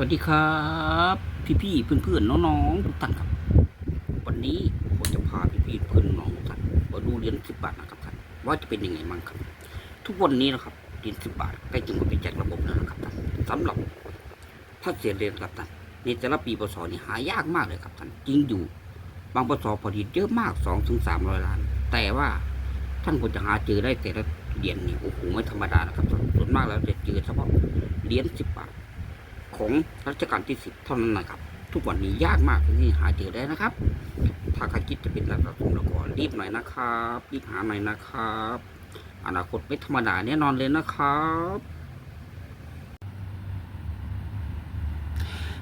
สวัสดีครับ พี่ๆเพื่อนๆน้องๆทุกท่านครับ วันนี้ผมจะพาพี่ๆเพื่อนน้องทุกท่านมาดูเรียนสิบบาทนะครับท่านว่าจะเป็นยังไงมั่งครับ ทุกวันนี้นะครับเรียนสิบบาทใกล้จะหมดไปจากระบบแล้วนะครับท่านสำหรับถ้าเสียเรียญครับท่านในแต่ละปีปศนี่หายากมากเลยครับท่านจริงอยู่ บางปศผลิตเยอะมากสองถึงสามร้อยล้าน แต่ว่าท่านควรจะหาเจอได้แต่ละเหรียญนี่โอ้โหไม่ธรรมดานะครับท่านส่วนมากแล้วจะเจอเฉพาะเหรียญสิบบาท ของรัชกาลที่สิบเท่านั้นนะครับ ทุกวันนี้ยากมากที่หาเจอได้นะครับ ถ้าใครคิดจะเป็นนักสะสมแล้วก็รีบหน่อยนะครับรีบหาหน่อยนะครับ อนาคตไม่ธรรมดาแน่นอนเลยนะครับ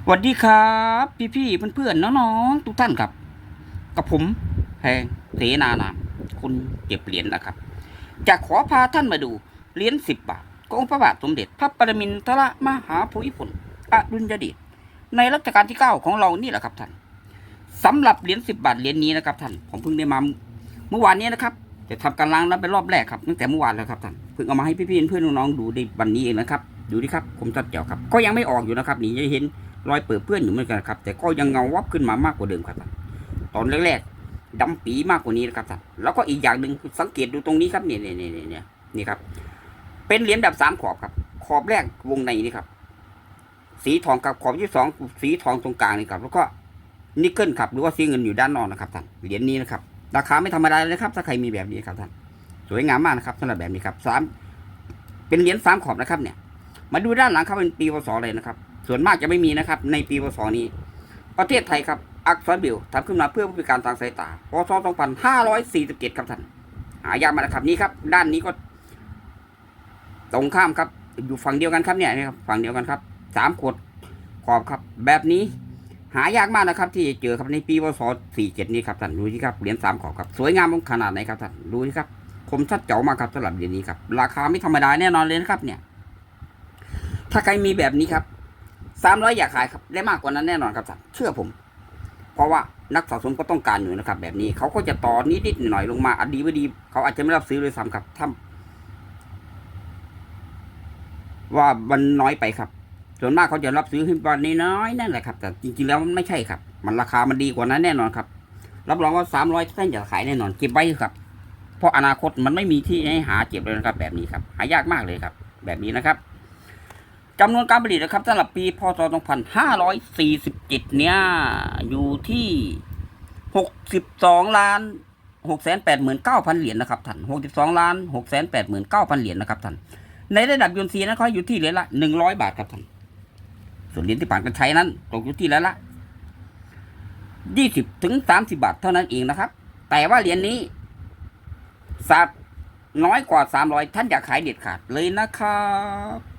สวัสดีครับ พี่ๆเพื่อนๆน้องๆทุกท่านครับ กับผมแพงเสนานามคุณเก็บเหรียญนะครับ จะขอพาท่านมาดูเหรียญสิบบาทของพระบาทสมเด็จพระปรมินทรมหาภูมิพล อดุลยเดชในรัชกาลที่เก้าของเรานี่แหละครับท่านสำหรับเหรียญสิบบาทเหรียญนี้นะครับท่านผมเพิ่งได้มาเมื่อวานนี้นะครับจะทำการล้างน้ำเป็นรอบแรกครับตั้งแต่เมื่อวานแล้วครับท่านเพิ่งเอามาให้พี่ๆเพื่อนน้องๆดูในวันนี้เองนะครับดูดิครับผมจัดเจ๋วครับ ก็ยังไม่ออกอยู่นะครับนี่ยังเห็นรอยเปิดเปื้อนอยู่เหมือนกันครับแต่ก็ยังเงาวับขึ้นมามากกว่าเดิมครับท่านตอนแรกๆดำปีมากกว่านี้นะครับท่านแล้วก็อีกอย่างหนึ่งสังเกตดูตรงนี้ครับเนี่ยเนี่ยเนี่ยเนี่ยนี่ครับเป็นเหรียญแบบสามขอบครับ ขอบแรกวงในนี่ครับ สีทองกับขอบที่สองสีทองตรงกลางนี่ครับ แล้วก็นิกเกิลครับหรือว่าสีเงินอยู่ด้านนอกนะครับท่านเหรียญนี้นะครับราคาไม่ธรรมดาเลยครับ ถ้าใครมีแบบนี้ครับท่านสวยงามมากนะครับสำหรับแบบนี้ครับสามเป็นเหรียญสามขอบนะครับ เนี่ย มาดูด้านหลังครับเป็นปีพศเลยนะครับ ส่วนมากจะไม่มีนะครับ ในปีพศนี้ ประเทศไทยครับอักษรบิลทำขึ้นมาเพื่อผู้พิการทางสายตาพศ2547ครับท่านหายากมากนะครับนี่ครับ ด้านนี้ก็ ตรงข้ามครับ อยู่ฝั่งเดียวกันครับเนี่ยนะครับฝั่งเดียวกันครับ สามขวดขอบครับ แบบนี้หายากมากนะครับ ที่เจอครับในปีพศ47นี้ครับท่านดูที่ครับเหรียญสามขอบครับสวยงามขนาดไหนครับท่านดูที่ครับคมชัดเจ๋วมากครับสำหรับเหรียญนี้ครับราคาไม่ธรรมดาแน่นอนเลยนะครับ เนี่ย ถ้าใครมีแบบนี้ครับสามร้อยอยากขายครับได้มากกว่านั้นแน่นอนครับท่านเชื่อผม เพราะว่านักสะสมก็ต้องการอยู่นะครับ แบบนี้เขาก็จะต่อนิดๆหน่อยๆลงมาอดีไม่ดี เขาอาจจะไม่รับซื้อเลยซ้ำครับถ้าว่ามันน้อยไปครับ ส่วนมากเขาจะรับซื้อขึ้นวันน้อยนั่นแหละครับ แต่จริงๆแล้วมันไม่ใช่ครับ มันราคามันดีกว่านั้นแน่นอนครับ รับรองว่าสามร้อยท่านจะขายแน่นอนเก็บไว้ครับ เพราะอนาคตมันไม่มีที่ให้หาเก็บเลยนะครับ แบบนี้ครับ หายากมากเลยครับ แบบนี้นะครับจำนวนการผลิตนะครับสำหรับปีพศ2547 เนี่ย อยู่ที่ 62 ล้าน 689,000 เหรียญนะครับท่าน62 ล้าน 689,000 เหรียญนะครับท่านในระดับยูนซีนะเขาอยู่ที่เหรียญละหนึ่งร้อยบาทครับท่าน ส่วนเหรียญที่ผ่านการใช้นั้นตกอยู่ที่แล้วละยี่สิบถึงสามสิบาทเท่านั้นเองนะครับ แต่ว่าเหรียญนี้สับน้อยกว่าสามร้อยท่านอยากขายเด็ดขาดเลยนะครับ